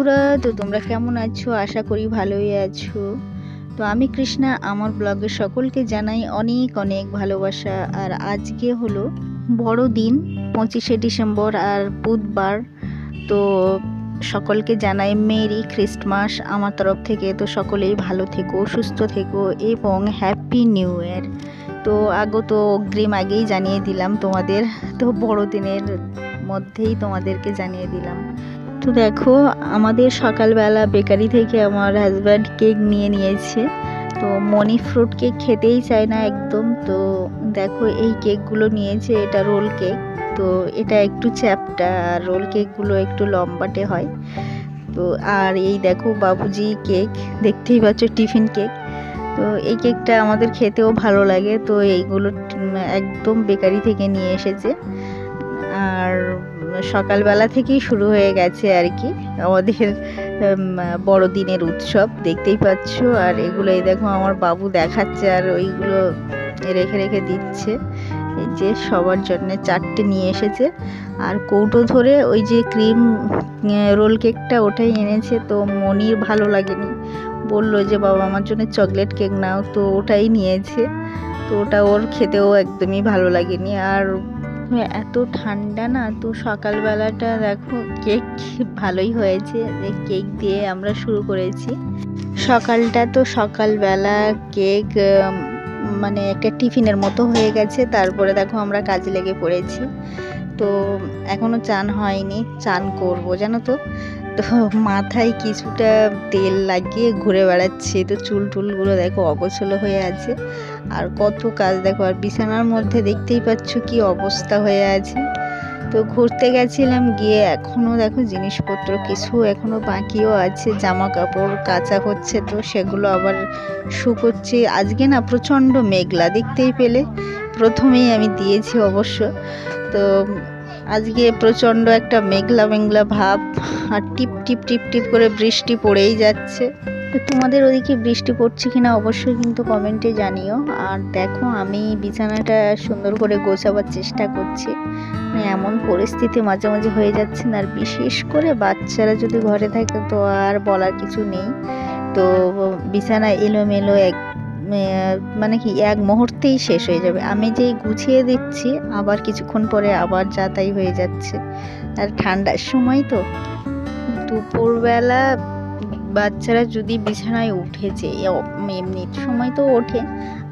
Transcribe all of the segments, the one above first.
বন্ধুরা, তো তোমরা কেমন আছো? আশা করি ভালোই আছো। তো আমি কৃষ্ণা, আমার ব্লগে সকলকে জানাই অনেক অনেক ভালোবাসা। আর আজকে হলো বড় দিন পঁচিশে ডিসেম্বর আর বুধবার। তো সকলকে জানাই মেরি খ্রিস্টমাস আমার তরফ থেকে। তো সকলেই ভালো থেকো, সুস্থ থেকো এবং হ্যাপি নিউ ইয়ার। তো আগত অগ্রিম আগেই জানিয়ে দিলাম তোমাদের। তো বড়দিনের মধ্যেই তোমাদেরকে জানিয়ে দিলাম। তো দেখো, আমাদের সকালবেলা বেকারি থেকে আমার হাজব্যান্ড কেক নিয়ে নিয়েছে। তো মনি ফ্রুট কেক খেতেই চায় না একদম। তো দেখো, এই কেকগুলো নিয়েছে, এটা রোল কেক তো এটা একটু চ্যাপটা, আর রোল কেকগুলো একটু লম্বাটে হয়। তো আর এই দেখো, বাবুজি কেক দেখতেই পাচ্ছ টিফিন কেক তো এই কেকটা আমাদের খেতেও ভালো লাগে। তো এইগুলো একদম বেকারি থেকে নিয়ে এসেছে। সকালবেলা থেকেই শুরু হয়ে গেছে আর কি। আমাদের বড়দিনের উৎসব, দেখতেই পাচ্ছ। আর এগুলো এই দেখো আমার বাবু দেখাচ্ছে আর ওইগুলো রেখে রেখে দিচ্ছে। এই যে সবার জন্য চারটে নিয়ে এসেছে। আর কৌটো ধরে ওই যে ক্রিম রোল কেকটা ওটাই এনেছে। তো মনির ভালো লাগেনি। বলল যে, বাবা, আমার জন্য চকলেট কেক নাও। তো ওটাই নিয়েছে। তো ওটা ওর খেতেও একদমই ভালো লাগেনি। আর এত ঠান্ডা না, তো সকালবেলাটা দেখো কেক ভালোই হয়েছে কেক দিয়ে আমরা শুরু করেছি। সকালটা তো সকালবেলা কেক মানে একটা টিফিনের মতো হয়ে গেছে, তারপরে দেখো আমরা কাজে লেগে পড়েছি। তো এখনও চান হয়নি, চান করব, জানো তো? তো মাথায় কিছুটা তেল লাগিয়ে ঘুরে বেড়াচ্ছে। তো চুল টুলগুলো দেখো অগোছলো হয়ে আছে। আর কত কাজ দেখো, আর বিছানার মধ্যে দেখতেই পাচ্ছ কি অবস্থা হয়ে আছে। তো ঘুরতে গেছিলাম, গিয়ে এখনও দেখো জিনিসপত্র কিছু এখনও বাকিও আছে জামা কাপড় কাচা হচ্ছে তো সেগুলো আবার শুকোচ্ছে। আজকে না প্রচণ্ড মেঘলা, দেখতেই পেলে? প্রথমেই আমি দিয়েছি অবশ্য। তো আজকে প্রচণ্ড একটা মেঘলা মেঘলা ভাব আর টিপ টিপ টিপ টিপ করে বৃষ্টি পড়েই যাচ্ছে। তো তোমাদের ওদিকে বৃষ্টি পড়ছে কিনা অবশ্যই কিন্তু কমেন্টে জানিও। আর দেখো, আমি বিছানাটা সুন্দর করে গোছাবার চেষ্টা করছি। মানে এমন পরিস্থিতি মাঝে মাঝে হয়ে যাচ্ছে না। আর বিশেষ করে বাচ্চারা যদি ঘরে থাকে তো আর বলার কিছু নেই। তো বিছানা এলোমেলো এক মানে কি, এক মুহূর্তেই শেষ হয়ে যাবে। আমি যেই গুছিয়ে দিচ্ছি, আবার কিছুক্ষণ পরে আবার যা তাই হয়ে যাচ্ছে। আর ঠান্ডার সময় তো, দুপুরবেলা বাচ্চারা যদি বিছানায় উঠেছে এমনি সময় তো ওঠে।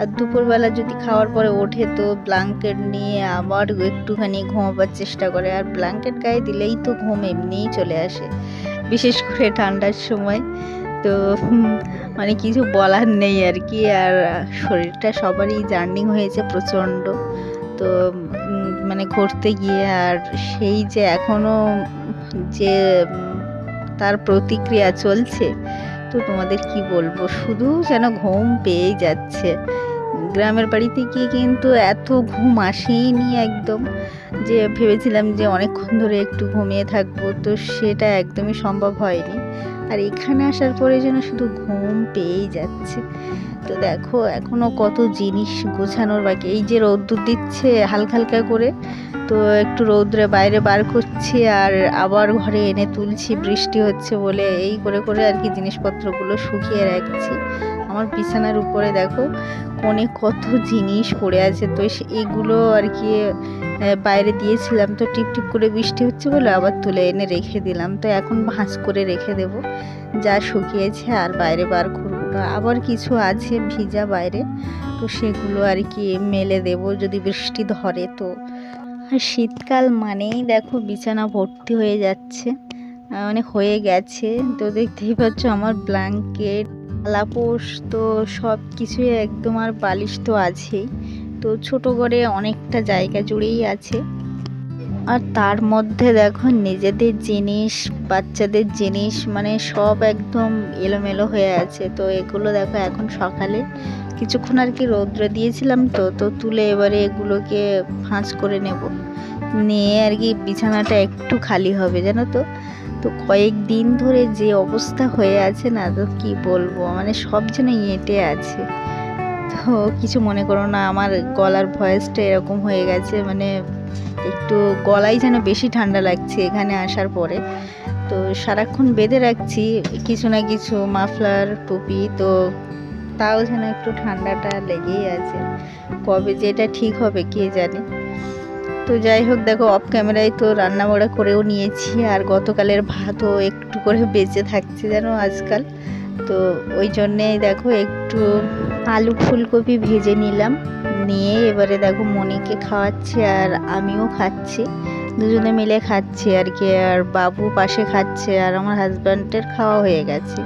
আর দুপুরবেলা যদি খাওয়ার পরে ওঠে তো ব্ল্যাঙ্কেট নিয়ে আবার একটুখানি ঘুমাবার চেষ্টা করে। আর ব্ল্যাঙ্কেট গায়ে দিলেই তো ঘুম এমনিই চলে আসে, বিশেষ করে ঠান্ডার সময়। তো মানে কিছু বলার নেই আর কি। আর শরীরটা সবারই জার্নিং হয়েছে প্রচণ্ড। তো মানে ঘুরতে গিয়ে আর সেই যে এখনও যে, তার প্রতিক্রিয়া চলছে, তো তোমাদের কি বলব? শুধু যেন ঘুম পেয়েই যাচ্ছে। গ্রামের বাড়িতে গিয়ে কিন্তু এত ঘুম আসেনি একদম, যে ভেবেছিলাম যে অনেকক্ষণ ধরে একটু ঘুমিয়ে থাকব, তো সেটা একদমই সম্ভব হয়নি। আর এখানে আসার পরে যেন শুধু ঘুম পেয়েই যাচ্ছে। তো দেখো, এখনও কত জিনিস গোছানোর বাকি। এই যে রোদ্দুর দিচ্ছে হালকা হালকা করে, তো একটু রৌদ্রে বাইরে বার করছি আর আবার ঘরে এনে তুলছি। বৃষ্টি হচ্ছে বলে এই করে করে আর কি জিনিসপত্রগুলো শুকিয়ে রাখছি। আমার বিছানার উপরে দেখো কোণে কত জিনিস পড়ে আছে। তো এগুলো আর কি বাইরে দিয়েছিলাম। তো টিপ টিপ করে বৃষ্টি হচ্ছে বলে আবার তুলে এনে রেখে দিলাম। তো এখন ভাঁজ করে রেখে দেব। যা শুকিয়েছে আর বাইরে বার করব না। আবার কিছু আছে ভিজা বাইরে। তো সেগুলো আর কি মেলে দেব যদি বৃষ্টি ধরে তো। আর শীতকাল মানেই দেখো বিছানা ভর্তি হয়ে যাচ্ছে। আহ, মানে হয়ে গেছে। তো দেখতেই পাচ্ছ আমার ব্ল্যাঙ্কেট লাপোস তো সব কিছুই একদম আর বালিশ তো আছেই। তো ছোট করে অনেকটা জায়গা জুড়েই আছে। আর তার মধ্যে দেখো নিজেদের জিনিস, বাচ্চাদের জিনিস মানে সব একদম এলোমেলো হয়ে আছে। তো এগুলো দেখো এখন সকালে কিছুক্ষণ আর কি রৌদ্র দিয়েছিলাম তো তো তুলে এবারে এগুলোকে ভাঁজ করে নেব। নিয়ে আর কি বিছানাটা একটু খালি হবে, জানো তো? তো কয়েকদিন ধরে যে অবস্থা হয়ে আছে না, তো কি বলব? মানে সব যেন এঁটে আছে। তো কিছু মনে করো না, আমার গলার ভয়েসটা এরকম হয়ে গেছে মানে একটু গলায় যেন বেশি ঠান্ডা লাগছে এখানে আসার পরে। তো সারাক্ষণ বেঁধে রাখছি, কিছু না কিছু মাফলার, টুপি, তো তাও যেন একটু ঠান্ডাটা লেগেই আছে। কবে যেটা ঠিক হবে, কে জানে? তো যাই হোক, দেখো অফ ক্যামেরায় তো রান্না বড়া করেও নিয়েছি আর গতকালের ভাতও একটু করে বেঁচে থাকছে যেন আজকাল। তো ওই জন্যেই দেখো, একটু আলু ফুলকপি ভেজে নিলাম। নিয়ে এবারে দেখো, মনিকে খাওয়াচ্ছি আর আমিও খাচ্ছি। দুজনে মিলে খাচ্ছি আর কি, আর বাবু পাশে খাচ্ছে আর আমার হাজব্যান্ডের খাওয়া হয়ে গেছে।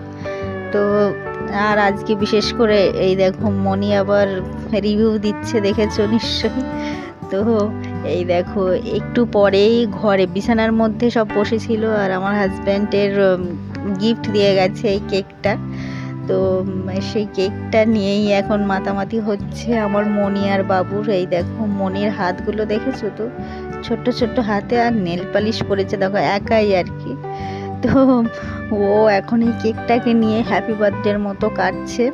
তো আর আজকে বিশেষ করে এই দেখো, মনি আবার রিভিউ দিচ্ছে, দেখেছ নিশ্চয়ই? তো এই দেখো, একটু পরেই ঘরে বিছানার মধ্যে সব বসেছিল আর আমার হাজব্যান্ডের গিফট দিয়ে গেছে এই কেকটা। তো সেই কেকটা নিয়েই এখন মাতামাতি হচ্ছে আমার মনি আর বাবুর। এই দেখো মনির হাতগুলো দেখেছ তো? ছোট্ট ছোট্ট হাতে আর নেল পালিশ পরেছে, দেখো, একাই আর কি। তো ও এখন এই কেকটাকে নিয়ে হ্যাপি বার্থডের মতো কাটছে।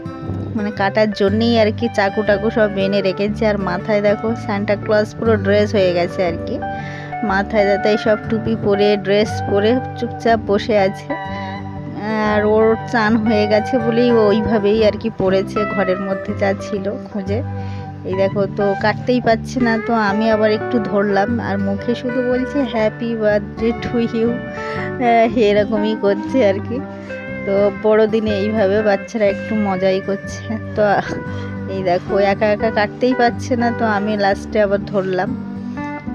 মানে কাটার জন্যেই আর কি চাকু টাকু সব এনে রেখেছে। আর মাথায় দেখো সান্টা ক্লজ পুরো ড্রেস হয়ে গেছে আর কি। মাথায় যাতে সব টুপি পরে ড্রেস পরে চুপচাপ বসে আছে। আর ওর চান হয়ে গেছে বলেই ওইভাবেই আর কি পড়েছে ঘরের মধ্যে যা ছিল খুঁজে। এই দেখো, তো কাটতেই পারছে না, তো আমি আবার একটু ধরলাম, আর মুখে শুধু বলছে হ্যাপি বার্থডে টু ইউ এরকমই করছে আর কি। তো বড়দিনে এইভাবে বাচ্চারা একটু মজাই করছে। তো এই দেখো, একা একা কাটতেই পারছে না, তো আমি লাস্টে আবার ধরলাম।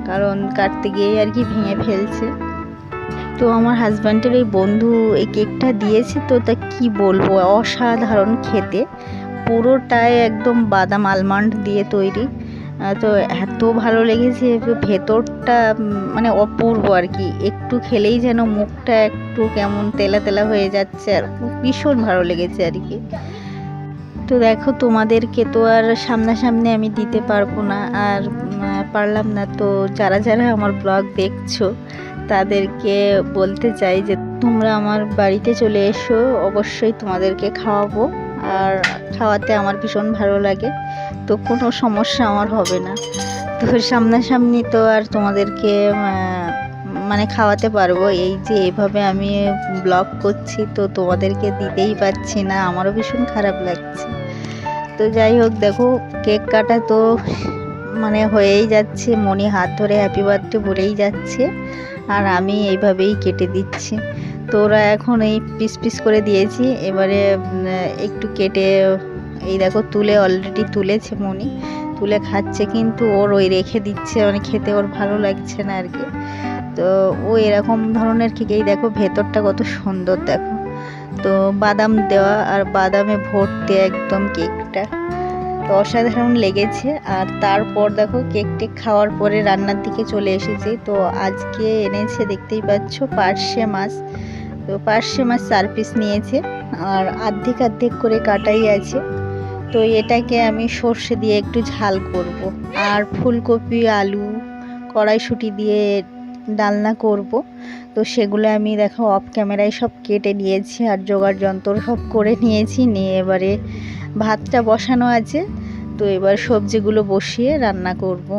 কারণ কাটতে গিয়েই আর কি ভেঙে ফেলছে। তো আমার হাজব্যান্ডের এই বন্ধু, এই কেকটা দিয়েছে, তো তা কি বলব, অসাধারণ খেতে। পুরোটাই একদম বাদাম আলমন্ড দিয়ে তৈরি। তো এত ভালো লেগেছে, ভেতরটা মানে অপূর্ব আর কি। একটু খেলেই যেন মুখটা একটু কেমন তেলা তেলা হয়ে যাচ্ছে আর ভীষণ ভালো লেগেছে আর কি। তো দেখো, তোমাদেরকে তো আর সামনাসামনি আমি দিতে পারব না। আর পারলাম না তো যারা যারা আমার ব্লগ দেখছ, তাদেরকে বলতে চাই যে তোমরা আমার বাড়িতে চলে এসো, অবশ্যই তোমাদেরকে খাওয়াবো। আর খাওয়াতে আমার ভীষণ ভালো লাগে। তো কোনো সমস্যা আমার হবে না। তো সামনাসামনি তো আর তোমাদেরকে মানে খাওয়াতে পারব। এই যে এভাবে আমি ব্লগ করছি, তো তোমাদেরকে দিতেই পারছি না। আমারও ভীষণ খারাপ লাগছে। তো যাই হোক, দেখো, কেক কাটা তো মানে হয়েই যাচ্ছে। মনি হাত ধরে হ্যাপি বার্থডে বলেই যাচ্ছে। আর আমি এইভাবেই কেটে দিচ্ছি। তো ওরা এখন এই পিস পিস করে দিয়েছি। এবারে একটু কেটে, এই দেখো তুলে অলরেডি তুলেছে মনি। তুলে খাচ্ছে কিন্তু ওর ওই রেখে দিচ্ছে মানে খেতে ওর ভালো লাগছে না আর কি। তো ও এরকম ধরনের কেক এই দেখো ভেতরটা কত সুন্দর দেখো। তো বাদাম দেওয়া আর বাদামে ভর্তি একদম কেকটা তো অসাধারণ লেগেছে। আর তারপর দেখো কেক টেক খাওয়ার পরে রান্নার দিকে চলে এসেছি। তো আজকে এনেছে দেখতেই পাচ্ছ পার্শে মাছ। তো পার্শে মাছ চার পিস নিয়েছে। আর অর্ধেক অর্ধেক করে কাটাই আছে। তো এটাকে আমি সর্ষে দিয়ে একটু ঝাল করব। আর ফুলকপি, আলু, কড়াইশুঁটি দিয়ে ডালনা করব। তো সেগুলো আমি দেখো অফ ক্যামেরায় সব কেটে নিয়েছি। আর জোগাড় যন্ত্র সব করে নিয়েছি। নিয়ে এবারে ভাতটা বসানো আছে, তো এবার সবজিগুলো বসিয়ে রান্না করব।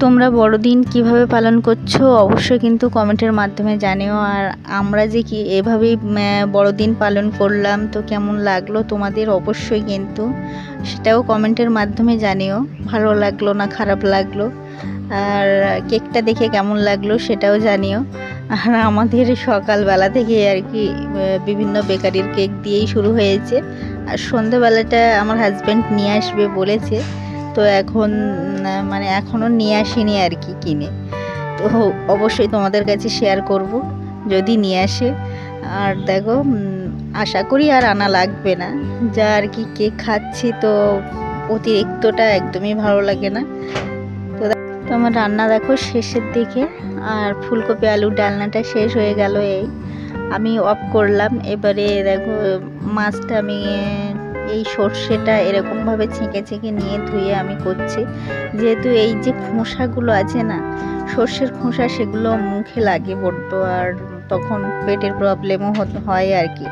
তোমরা বড়দিন কীভাবে পালন করছ অবশ্যই কিন্তু কমেন্টের মাধ্যমে জানিও। আর আমরা যে কি এভাবেই বড়দিন পালন করলাম, তো কেমন লাগল তোমাদের অবশ্যই কিন্তু সেটাও কমেন্টের মাধ্যমে জানিও। ভালো লাগল না খারাপ লাগল? আর কেকটা দেখে কেমন লাগল সেটাও জানিও। আর আমাদের সকালবেলা থেকে আর কি বিভিন্ন বেকারির কেক দিয়েই শুরু হয়েছে। আর সন্ধেবেলাটা আমার হাজব্যান্ড নিয়ে আসবে বলেছে। তো এখন মানে এখনও নিয়ে আসেনি আর কি কিনে। তো অবশ্যই তোমাদের কাছে শেয়ার করব, যদি নিয়ে আসে। আর দেখো আশা করি আর আনা লাগবে না। যা আর কি কেক খাচ্ছি তো অতিরিক্তটা একদমই ভালো লাগে না। তো আমার রান্না দেখো শেষের দিকে, আর ফুলকপি, আলু ডালনাটা শেষ হয়ে গেল এই। আমি অফ করলাম, এবারে দেখো মাছটা আমি, এই সর্ষেটা এরকমভাবে ছেঁকে ছেঁকে নিয়ে ধুয়ে আমি করছি। যেহেতু এই যে খোসাগুলো আছে না, সর্ষের খোসা সেগুলো মুখে লাগে বড্ড, আর তখন পেটের প্রবলেমও হয় আর কি।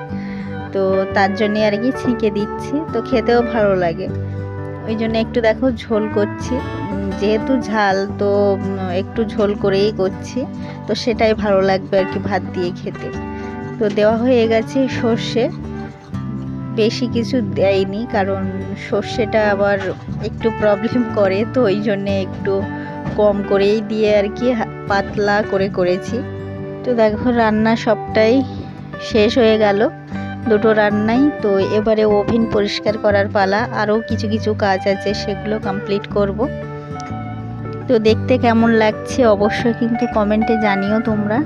তো তার জন্যে আর কি ছেঁকে দিচ্ছি, তো খেতেও ভালো লাগে। ওই জন্য একটু দেখো ঝোল করছি। যেহেতু ঝাল, তো একটু ঝোল করেই করছি। তো সেটাই ভালো লাগবে আর কি ভাত দিয়ে খেতে। তো দেওয়া হয়ে গেছে সর্ষে। বেশি কিছু দেয়নি কারণ সর্ষেটা আবার একটু প্রবলেম করে, তো ওই জন্যে একটু কম করেই দিয়ে আর কি পাতলা করে করেছি। তো দেখো রান্না সবটাই শেষ হয়ে গেল। দুটো রান্নাই, তো এবারে ওভেন পরিষ্কার করার পালা। আরও কিছু কিছু কাজ আছে, সেগুলো কমপ্লিট করব। তো দেখতে কেমন লাগছে অবশ্যই কিন্তু কমেন্টে জানিও তোমরা।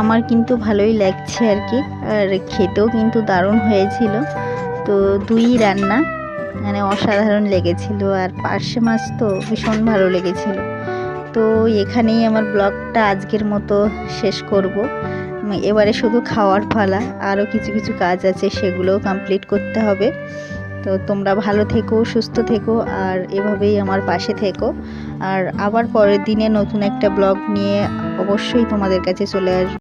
আমার কিন্তু ভালোই লাগছে আর কি, আর খেতেও কিন্তু দারুণ হয়েছিল। তো দুই রান্না মানে অসাধারণ লেগেছিল, আর পার্শে মাছ তো ভীষণ ভালো লেগেছিল। তো এখানেই আমার ব্লগটা আজকের মতো শেষ করব। এবারে শুধু খাওয়ার ফালা আরও কিছু কিছু কাজ আছে সেগুলোও কমপ্লিট করতে হবে। তো তোমরা ভালো থেকো, সুস্থ থেকো, আর এভাবেই আমার পাশে থেকো। আর আবার পরের দিনে নতুন একটা ব্লগ নিয়ে অবশ্যই তোমাদের কাছে চলে আসব।